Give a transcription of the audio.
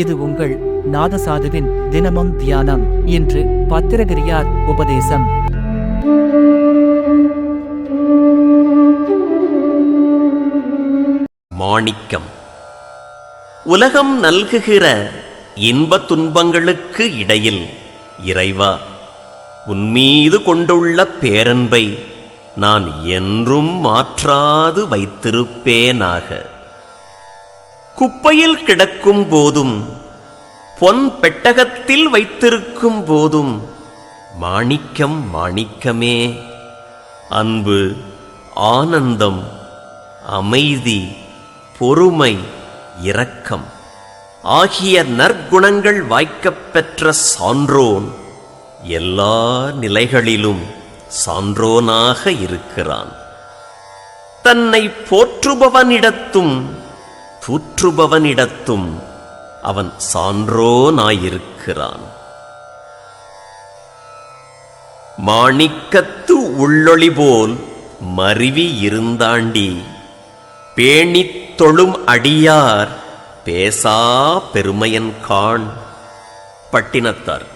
இது உங்கள் நாதசாதுவின் தினமும் தியானம் இன்று பத்திரகிரியார் உபதேசம். மாணிக்கம். உலகம் நல்குகிற இன்ப துன்பங்களுக்கு இடையில் இறைவா உன்மீது கொண்டுள்ள பேரன்பை நான் என்றும் மாற்றாது வைத்திருப்பேனாக. குப்பையில் கிடக்கும் போதும் பொன் பெட்டகத்தில் வைத்திருக்கும் போதும் மாணிக்கம் மாணிக்கமே. அன்பு ஆனந்தம் அமைதி பொறுமை இரக்கம் ஆகிய நற்குணங்கள் வாய்க்கப் பெற்ற சான்றோன் எல்லா நிலைகளிலும் சான்றோனாக இருக்கிறான். தன்னை போற்றுபவனிடத்தும் போற்றுபவனிடத்தும் அவன் சான்றோனாயிருக்கிறான். மாணிக்கத்து உள்ளொளி போல் மருவி இருந்தாண்டி பேணித் தொழும் அடியார் பேசா பெருமையன் காண். பட்டினத்தார்.